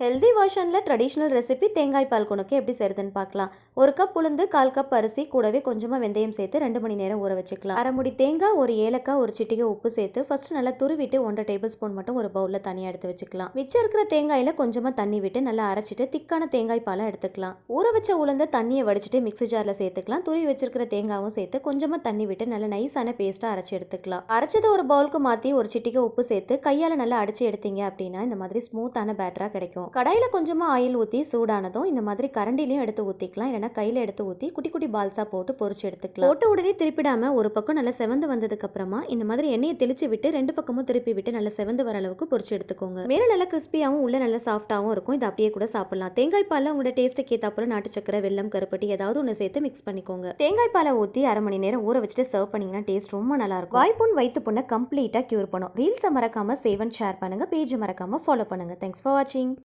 Healthy வெர்ஷனில் traditional recipe தேங்காய் பால் குணுக்கு எப்படி செய்யுதுன்னு பார்க்கலாம். ஒரு கப் உளுந்து கால் கப் அரிசி கூடவே கொஞ்சமாக வெந்தயம் சேர்த்து ரெண்டு மணி நேரம் ஊற வச்சுக்கலாம். அரை முடி தேங்காய் ஒரு ஏலக்காய் ஒரு சிட்டிகை உப்பு சேர்த்து ஃபர்ஸ்ட் நல்லா துருவிட்டு ஒன்றரை டேபிள் ஸ்பூன் மட்டும் ஒரு பவுலில் தனியாக எடுத்து வச்சுக்கலாம். மிச்சம் இருக்கிற தேங்காயில் கொஞ்சமாக தண்ணி விட்டு நல்லா அரைச்சிட்டு திக்கான தேங்காய் பாலை எடுத்துக்கலாம். ஊற வச்ச உளுந்த தண்ணியை வடிச்சிட்டு மிக்ஸி ஜாரில் சேர்த்துக்கலாம். துருவி வச்சிருக்கிற தேங்காயும் சேர்த்து கொஞ்சமாக தண்ணி விட்டு நல்லா நைஸான பேஸ்ட்டாக அரைச்சி எடுத்துக்கலாம். அரைச்சதை ஒரு பவுலுக்கு மாற்றி ஒரு சிட்டிகை உப்பு சேர்த்து கையால் நல்லா அடிச்சு எடுத்தீங்க அப்படின்னா இந்த மாதிரி ஸ்மூத்தான பேட்டராக கிடைக்கும். கடாயில் கொஞ்சமாக ஆயில் ஊற்றி சூடானதும் இந்த மாதிரி கரண்டிலையும் எடுத்து ஊற்றிக்கலாம் இல்லைனா கையில் எடுத்து ஊற்றி குட்டி குட்டி பால்ஸாக போட்டு பொறிச்சு எடுத்துக்கலாம். போட்ட உடனே திருப்பிடாம ஒரு பக்கம் நல்லா செவந்து வந்ததுக்கு அப்புறமா இந்த மாதிரி எண்ணெயை தெளிச்சு விட்டு ரெண்டு பக்கமும் திருப்பி விட்டு நல்லா செவந்து வர அளவுக்கு பொரிச்சு எடுத்துக்கோங்க. மேலே நல்லா கிறிஸ்பியாகவும் உள்ள நல்லா சாஃப்டாகவும் இருக்கும். இதை அப்படியே கூட சாப்பிடலாம். தேங்காய் பாலில் உங்களோட டேஸ்ட்டுக்கு ஏற்றாப்புல நாட்டு சக்கரை வெல்லம் கருப்பட்டி ஏதாவது ஒன்று சேர்த்து மிக்ஸ் பண்ணிக்கோங்க. தேங்காய் பாலை ஊற்றி அரை மணி நேரம் ஊற வச்சுட்டு சர்வ் பண்ணிங்கன்னா டேஸ்ட் ரொம்ப நல்லா இருக்கும். வாய்ப்புண் வயிற்று புண்ணை கம்ப்ளீட்டாக க்யூர் பண்ணும். ரீல்ஸை மறக்காமல் சேவ் அண்ட் ஷேர் பண்ணுங்க. பேஜ் மறக்காமல் ஃபாலோ பண்ணுங்க. தேங்க்ஸ் ஃபார் வாட்சிங்